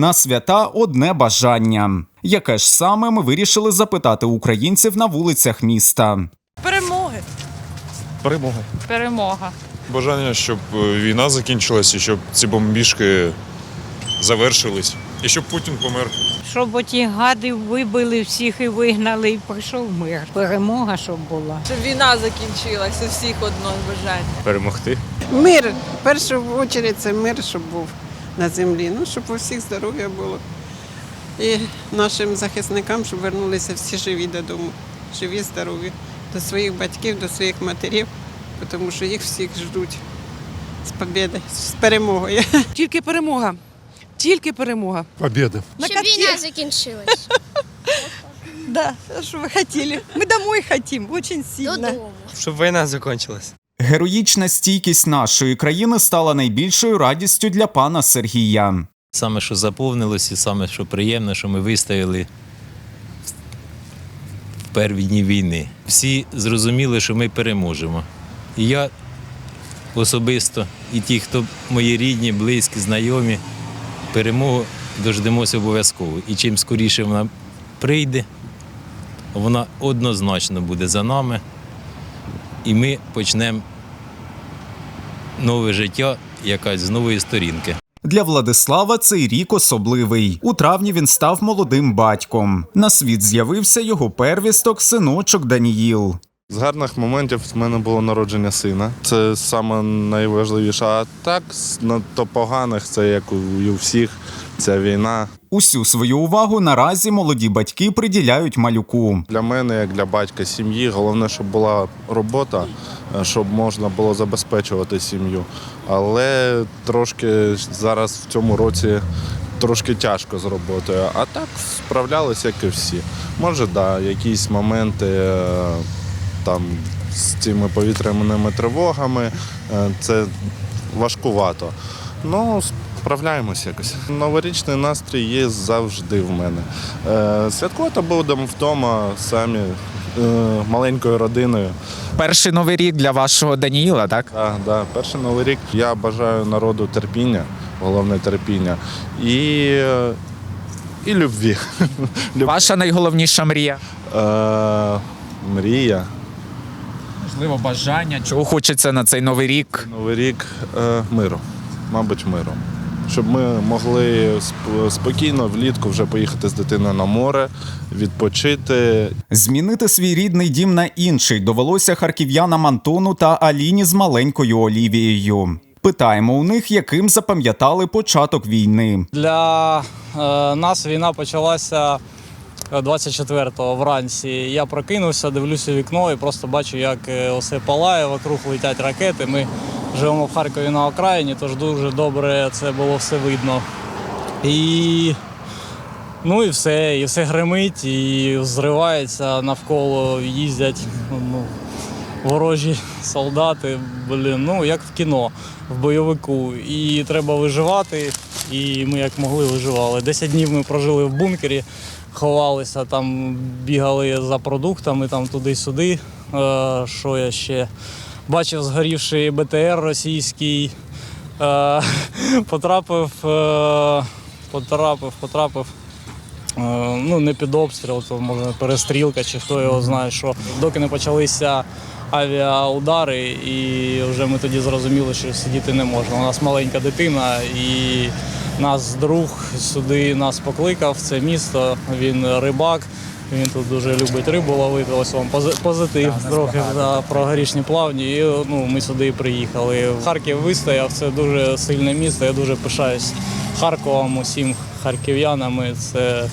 На свята одне бажання. Яке ж саме ми вирішили запитати українців на вулицях міста. Перемоги. Перемога. Перемога. Бажання, щоб е, війна закінчилась і щоб ці бомбіжки завершились. І щоб Путін помер. Щоб оті гади вибили всіх і вигнали, і прийшов мир. Перемога, щоб була. Щоб війна закінчилась, у всіх одно бажання. Перемогти. Мир. В першу чергу це мир, щоб був на землі. Ну, щоб у всіх здоров'я було. І нашим захисникам, щоб вернулися всі живі додому, живі, здорові, до своїх батьків, до своїх матерів, тому що їх всіх ждуть з побєди, з перемогою. Тільки перемога. Тільки перемога. Победа. Щоб війна закінчилась. Да, что вы хотели. Мы домой хотим, очень сильно. Додому. Щоб війна закінчилась. Героїчна стійкість нашої країни стала найбільшою радістю для пана Сергія. Саме, що заповнилось, і саме, що приємно, що ми вистояли в перві дні війни. Всі зрозуміли, що ми переможемо. І я особисто, і ті, хто мої рідні, близькі, знайомі, перемогу дождемося обов'язково. І чим скоріше вона прийде, вона однозначно буде за нами. І ми почнемо нове життя, якась з нової сторінки. Для Владислава цей рік особливий. У травні він став молодим батьком. На світ з'явився його первісток, синочок Даніїл. З гарних моментів в мене було народження сина. Це саме найважливіше. А так, надто поганих, це як у всіх, ця війна. Усю свою увагу наразі молоді батьки приділяють малюку. Для мене, як для батька сім'ї, головне, щоб була робота, е, щоб можна було забезпечувати сім'ю. Але трошки зараз в цьому році трошки тяжко з роботою. А так справлялися, як і всі. Може, да, якісь моменти е, там з цими повітряними тривогами, е, це важкувато. Ну, справляємось якось. Новорічний настрій є завжди в мене. Е, Святкувати будемо вдома самі е, маленькою родиною. Перший новий рік для вашого Даніїла, так? Так, да. Перший новий рік я бажаю народу терпіння, головне терпіння, і, е, і любві. Ваша найголовніша мрія. Е, мрія. Можливо, бажання. Чого хочеться на цей новий рік? Новий рік е, миру, мабуть, миру. Щоб ми могли спокійно влітку вже поїхати з дитиною на море, відпочити. Змінити свій рідний дім на інший довелося харків'янам Антону та Аліні з маленькою Олівією. Питаємо у них, яким запам'ятали початок війни. Для е, нас війна почалася 24-го вранці. Я прокинувся, дивлюся вікно і просто бачу, як е, усе палає, вокруг летять ракети. Ми живемо в Харкові на окраїні, тож дуже добре це було все видно. І ну і все, і все гримить, і зривається навколо їздять ну, ворожі солдати. Блін, ну як в кіно, в бойовику. І треба виживати. І ми як могли виживали. Десять днів ми прожили в бункері, ховалися, там бігали за продуктами, там туди-сюди. Е, що я ще бачив згорівший БТР російський. Е, потрапив, е, потрапив, потрапив. Е, Ну, не під обстріл, то може перестрілка, чи хто його знає, що доки не почалися авіаудари, і вже ми тоді зрозуміли, що сидіти не можна. У нас маленька дитина, і нас друг сюди нас покликав. Це місто. Він рибак. Він тут дуже любить рибу ловити. Ось вам позитив позитив трохи да, про горішні плавні. І ну, ми сюди і приїхали. Харків вистояв, це дуже сильне місто. Я дуже пишаюсь Харковом, усім харків'янами. Це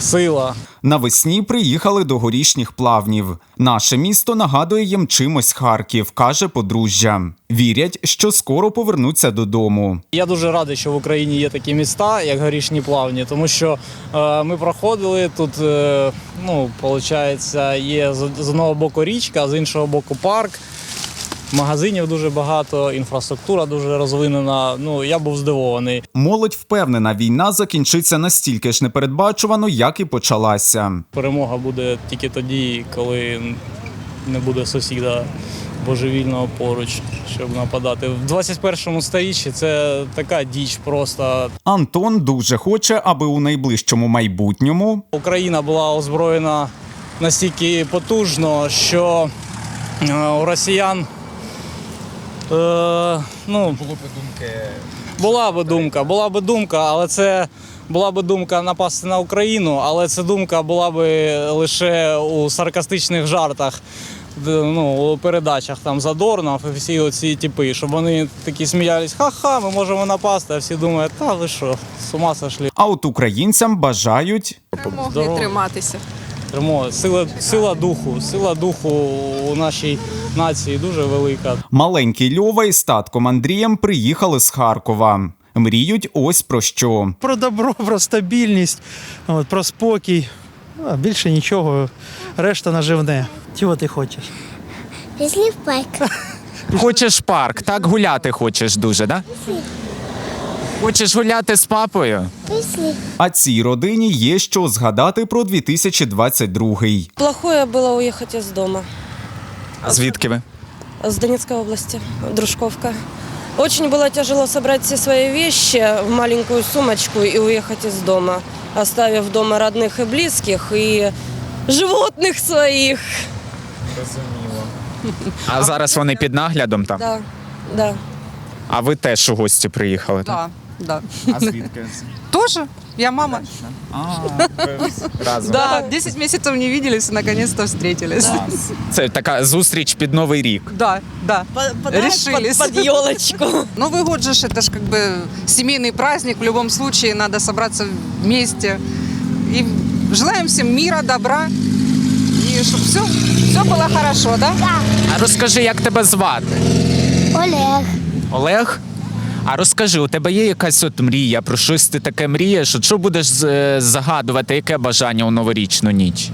сила. Навесні приїхали до горішніх плавнів. Наше місто нагадує їм чимось Харків, каже подружжя. Вірять, що скоро повернуться додому. Я дуже радий, що в Україні є такі міста, як горішні плавні, тому що е, ми проходили тут. Е, ну, виходить, є з, з одного боку річка, а з іншого боку парк. Магазинів дуже багато, інфраструктура дуже розвинена. Ну я був здивований. Молодь впевнена, війна закінчиться настільки ж непередбачувано, як і почалася. Перемога буде тільки тоді, коли не буде сусіда божевільного поруч, щоб нападати. В 21 сторіччі це така діч просто. Антон дуже хоче, аби у найближчому майбутньому Україна була озброєна настільки потужно, що е, у росіян е, ну, Було б думки. була би думка, була би думка, але це була би думка напасти на Україну, але ця думка була би лише у саркастичних жартах. Ну, у передачах там Задорнов і всі оці типи, щоб вони такі сміялись, ха-ха, ми можемо напасти, а всі думають, та ви що, з ума сошли. А от українцям бажають Здорово. триматися. Тому сила, сила духу, сила духу у нашій нації дуже велика. маленький Льова із татком Андрієм приїхали з Харкова. Мріють ось про що. Про добро, про стабільність, про спокій. Більше нічого, решта наживне. Чого ти хочеш? Пішли в парк. Хочеш парк, так гуляти хочеш дуже, да? Хочеш гуляти з папою? Пішли. А цій родині є що згадати про 2022-й. Плохое было уехать из дома. Звідки ви? С Донецкой области, Дружковка. Очень было тяжело собрать все свои вещи в маленькую сумочку и уехать из дома, оставив дома родных и близких, и животных своих. А зараз вони під наглядом там. Да, да. А ви теж у гості приїхали, так? Да, да. А звідки? Тоже? Я мама. А, ви разом. Да, 10 месяцев не виделись, и наконец-то встретились. Це така зустріч під Новий рік. Да, да. Решились. Под, под елочку. Новый год же ж это ж как бы семейный праздник. В любом случае надо собраться вместе. И желаем всем мира, добра. И чтобы все, все было хорошо, да? А розкажи, як тебе звати? Олег. Олег? А розкажи, у тебе є якась от мрія, про щось ти таке мрієш? От що будеш е, загадувати, яке бажання у новорічну ніч?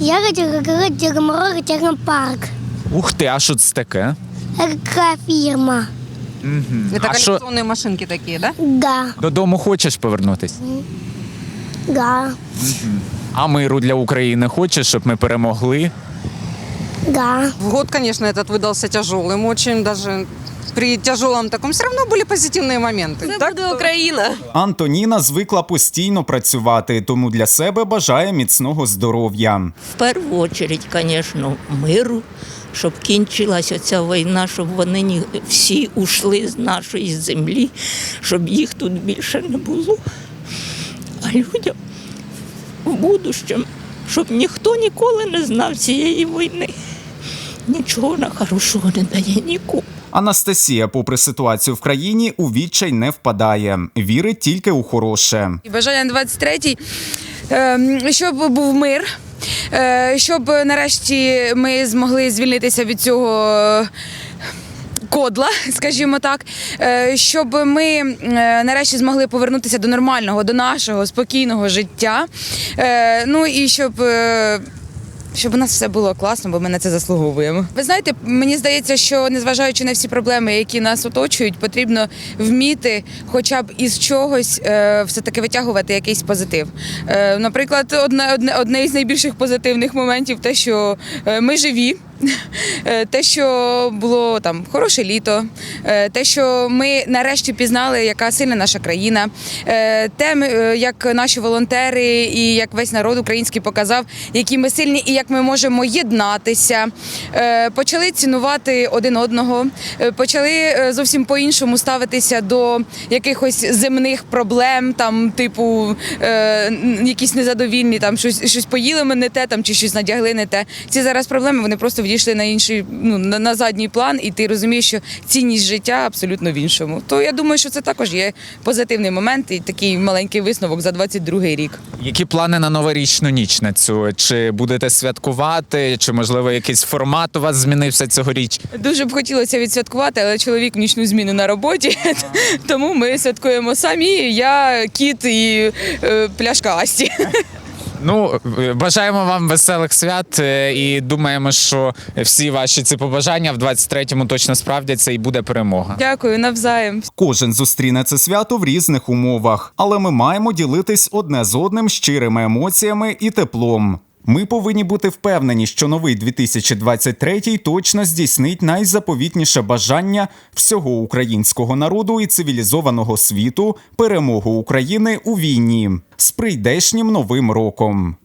Я хочу как Дегморога технопарк. Ух ти, а що це таке? Это какая фирма? Это А шо- коллекционные машинки такие, да? Да, Додому хочеш повернутись? да, А миру для України хочеш, щоб ми перемогли? да. Год, конечно, этот выдался тяжелым. Очень даже при тяжелом таком все равно были позитивные моменты. Так буде Україна. Антоніна звикла постійно працювати, тому для себе бажає міцного здоров'я. В першу чергу, звісно, миру, щоб кінчилась оця війна, щоб вони ні- всі ушли з нашої землі, щоб їх тут більше не було. А людям в будущем, щоб ніхто ніколи не знав цієї війни. Нічого на хорошого не дає нікому. Анастасія, попри ситуацію в країні, у відчай не впадає. Вірить тільки у хороше. Бажання 23-й, ем, щоб був мир, е, щоб нарешті ми змогли звільнитися від цього. е, Кодла, скажімо так, е, щоб ми нарешті змогли повернутися до нормального, до нашого спокійного життя. Ну і щоб щоб у нас все було класно, бо ми на це заслуговуємо. Ви знаєте, мені здається, що незважаючи на всі проблеми, які нас оточують, потрібно вміти, хоча б із чогось, е, все таки витягувати якийсь позитив. Е, наприклад, одне, одне, одне із найбільших позитивних моментів те, що е, ми живі. Е, Те, що було там хороше літо, е, те, що ми нарешті пізнали, яка сильна наша країна, е, те, як наші волонтери і як весь народ український показав, які ми сильні і як ми можемо єднатися, почали цінувати один одного, почали зовсім по-іншому ставитися до якихось земних проблем, там, типу, якісь незадовільні, там щось, щось поїли ми не те, там чи щось надягли не те. Ці зараз проблеми вони просто відійшли на інший, ну на, на задній план, і ти розумієш, що цінність життя абсолютно в іншому. То я думаю, що це також є позитивний момент і такий маленький висновок за 22-й рік. Які плани на новорічну ніч на цю? Чи будете святкувати, чи можливо якийсь формат у вас змінився цьогоріч? Дуже б хотілося відсвяткувати, але чоловік нічну зміну на роботі, тому ми святкуємо самі. Я кіт і е, пляшка Асті. Ну, е, бажаємо вам веселих свят е, і думаємо, що всі ваші ці побажання в 23-му точно справдяться і буде перемога. Дякую, навзаєм. Кожен зустріне це свято в різних умовах, але ми маємо ділитись одне з одним щирими емоціями і теплом. Ми повинні бути впевнені, що новий 2023 точно здійснить найзаповітніше бажання всього українського народу і цивілізованого світу перемогу України у війні з прийдешнім новим роком.